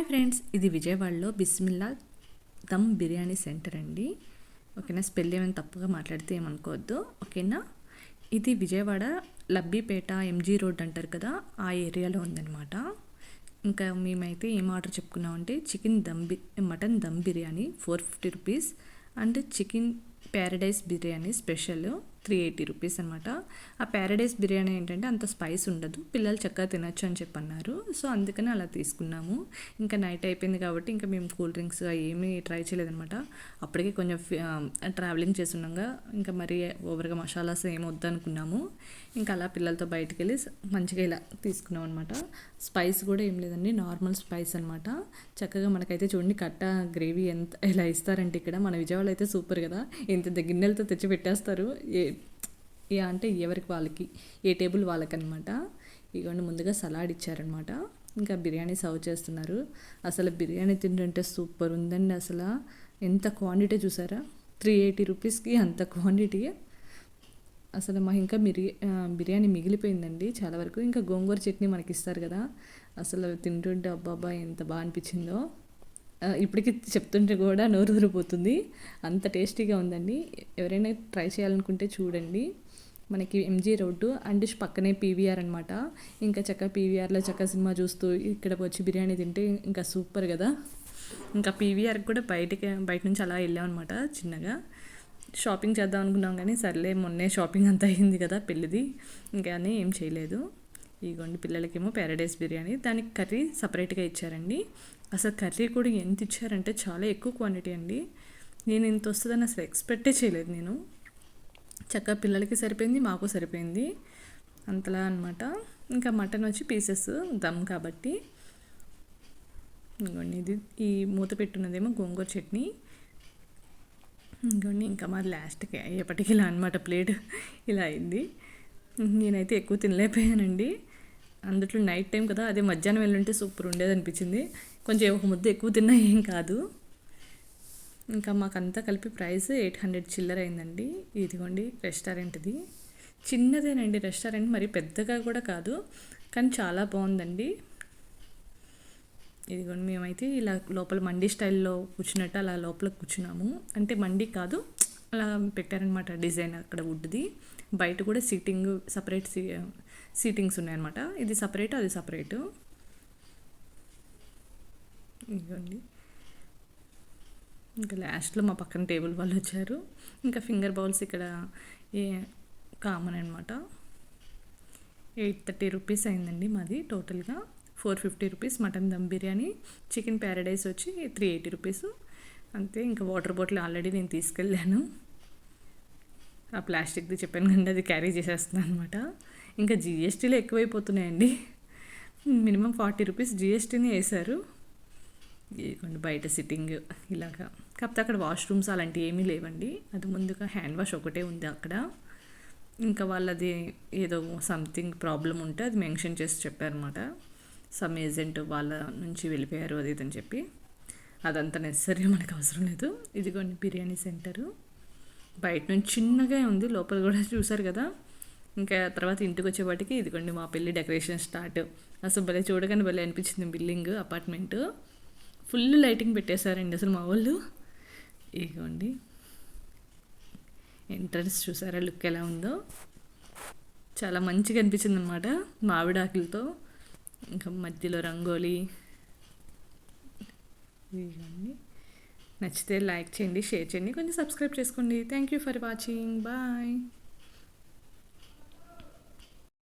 Hi friends ఇది విజయవాడలో Bismillah dum biryani centre అండి. ఓకేనా స్పెల్ ఏమైనా తప్పుగా మాట్లాడితే ఏమనుకోవద్దు. ఓకేనా ఇది విజయవాడ లబ్బిపేట ఎంజీ రోడ్ అంటారు కదా ఆ ఏరియాలో ఉందన్నమాట. ఇంకా మేమైతే ఏం ఆర్డర్ చెప్పుకున్నామంటే chicken dum B mutton dum biryani four fifty rupees and chicken Paradise biryani special. Three eighty rupees అనమాట ఆ ప్యారడైస్ బిర్యానీ ఏంటంటే అంత స్పైస్ ఉండదు. పిల్లలు చక్కగా తినొచ్చు అని చెప్పి అన్నారు సో అందుకని అలా తీసుకున్నాము. ఇంకా నైట్ అయిపోయింది కాబట్టి ఇంకా మేము కూల్ డ్రింక్స్ ఏమీ ట్రై చేయలేదనమాట అప్పటికే కొంచెం ట్రావెలింగ్ చేస్తున్నాగా. ఇంకా మరీ ఓవర్గా మసాలాస్ ఏమి వద్దనుకున్నాము. ఇంకా అలా పిల్లలతో బయటకు వెళ్ళి మంచిగా ఇలా తీసుకున్నాం అనమాట స్పైస్ కూడా ఏం లేదండి. నార్మల్ స్పైస్ అనమాట చక్కగా మనకైతే చూడండి కట్ట గ్రేవీ ఎంత ఇలా ఇస్తారంటే ఇక్కడ. మన విజయవాడ అయితే సూపర్ కదా. ఇంత గిన్నెలతో తెచ్చి పెట్టేస్తారు. ఏ అంటే ఎవరికి వాళ్ళకి ఏ టేబుల్ వాళ్ళకనమాట ఇగోండి ముందుగా సలాడ్ ఇచ్చారనమాట ఇంకా బిర్యానీ సర్వ్ చేస్తున్నారు. అసలు బిర్యానీ తింటుంటే సూపర్ ఉందండి అసలు. ఎంత క్వాంటిటీ చూసారా? త్రీ ఎయిటీ రూపీస్కి అంత క్వాంటిటీ. అసలు మా ఇంకా మిరి బిర్యానీ మిగిలిపోయిందండి చాలా వరకు. ఇంకా గోంగూర చట్నీ మనకి ఇస్తారు కదా. అసలు తింటుంటే అబ్బాబ్బా ఎంత బాగా అనిపించిందో. ఇప్పటికి చెప్తుంటే కూడా నోరు ఊరిపోతుంది. అంత టేస్టీగా ఉందండి. ఎవరైనా ట్రై చేయాలనుకుంటే చూడండి. మనకి ఎంజీ రోడ్డు అండ్ పక్కనే పీవీఆర్ అనమాట ఇంకా చక్క పీవీఆర్లో చక్క సినిమా చూస్తూ ఇక్కడ వచ్చి బిర్యానీ తింటే ఇంకా సూపర్ కదా. ఇంకా పీవీఆర్కి కూడా బయటకి బయట నుంచి అలా వెళ్ళామన్నమాట చిన్నగా. షాపింగ్ చేద్దాం అనుకున్నాం కానీ సర్లే మొన్నే షాపింగ్ అంతా అయింది కదా పెళ్ళిది. ఇంకా ఏం చేయలేదు. ఇగోండి పిల్లలకేమో ప్యారడైస్ బిర్యానీ. దానికి కర్రీ సపరేట్గా ఇచ్చారండి. అసలు కర్రీ కూడా ఎంత ఇచ్చారంటే చాలా ఎక్కువ క్వాంటిటీ అండి. నేను ఇంత వస్తుందని అసలు ఎక్స్పెక్టే చేయలేదు నేను. చక్కగా పిల్లలకి సరిపోయింది మాకు సరిపోయింది. అంతలా అనమాట ఇంకా మటన్ వచ్చి పీసెస్ దమ్ కాబట్టి. ఇంకోండి ఇది ఈ మూత పెట్టున్నదేమో గోంగూర చట్నీ. ఇంకోండి ఇంకా మాది లాస్ట్కి అయ్యేపటికి ఇలా అనమాట ప్లేట్. ఇలా అయింది. నేనైతే ఎక్కువ తినలేకపోయానండి. అందుట్లో నైట్ టైం కదా అదే మధ్యాహ్నం వెళ్ళుంటే సూపర్ ఉండేది అనిపించింది కొంచెం ఒక ముద్ద ఎక్కువ తిన్నా ఏం కాదు. ఇంకా మాకంతా కలిపి ప్రైస్ ఎయిట్ హండ్రెడ్ చిల్లర అయిందండి. ఇదిగోండి రెస్టారెంట్ది. చిన్నదేనండి రెస్టారెంట్ మరి పెద్దగా కూడా కాదు కానీ చాలా బాగుందండి. ఇదిగోండి మేమైతే ఇలా లోపల మండీ స్టైల్లో కూర్చున్నట్టు అలా లోపల కూర్చున్నాము. అంటే మండీ కాదు అలా పెట్టారనమాట డిజైన్ అక్కడ వుడ్ది. బయట కూడా సీటింగ్ సపరేట్ సీ సీటింగ్స్ ఉన్నాయన్నమాట. ఇది సపరేట్ అది సపరేటు. ఇదిగోండి. ఇంకా లాస్ట్లో మా పక్కన టేబుల్ వాళ్ళు వచ్చారు. ఇంకా ఫింగర్ బౌల్స్ ఇక్కడ ఏ కామన్ అనమాట ఎయిట్ థర్టీ రూపీస్ అయిందండి మాది టోటల్గా four fifty rupees mutton dum biryani chicken Paradise వచ్చి త్రీ ఎయిటీ రూపీస్. అంతే ఇంకా వాటర్ బాటిల్ ఆల్రెడీ నేను తీసుకెళ్ళాను. ఆ ప్లాస్టిక్ది చెప్పాను కండి అది క్యారీ చేసేస్తున్నాను అనమాట ఇంకా జిఎస్టీలు ఎక్కువైపోతున్నాయండి. మినిమం ఫార్టీ రూపీస్ జిఎస్టీని వేశారు. ఇదిగోండి బయట సిట్టింగ్ ఇలాగా. కాకపోతే అక్కడ వాష్రూమ్స్ అలాంటివి ఏమీ లేవండి. అది ముందుగా హ్యాండ్ వాష్ ఒకటే ఉంది అక్కడ. ఇంకా వాళ్ళది ఏదో సంథింగ్ ప్రాబ్లం ఉంటే అది మెన్షన్ చేసి చెప్పారనమాట సమ్ ఏజెంట్ వాళ్ళ నుంచి వెళ్ళిపోయారు అది ఇదని చెప్పి. అదంతా నెసరీ మనకు అవసరం లేదు. ఇదిగోండి బిర్యానీ సెంటరు బయట నుంచి చిన్నగా ఉంది. లోపల కూడా చూసారు కదా. ఇంకా తర్వాత ఇంటికి వచ్చేపాటికి ఇదిగోండి మా పెళ్ళి డెకరేషన్ స్టార్ట్ అసలు భలే చూడగానే భలే అనిపించింది. బిల్డింగ్ అపార్ట్మెంట్ ఫుల్ లైటింగ్ పెట్టేశారండి అసలు మా వాళ్ళు. ఇదిగోండి. ఎంట్రన్స్ చూసారా? లుక్ ఎలా ఉందో. చాలా మంచిగా అనిపించింది అనమాట మామిడాకులతో ఇంకా మధ్యలో రంగోలీ. ఇవన్నీ నచ్చితే లైక్ చేయండి షేర్ చేయండి. కొంచెం సబ్స్క్రైబ్ చేసుకోండి. Thank you for watching. Bye.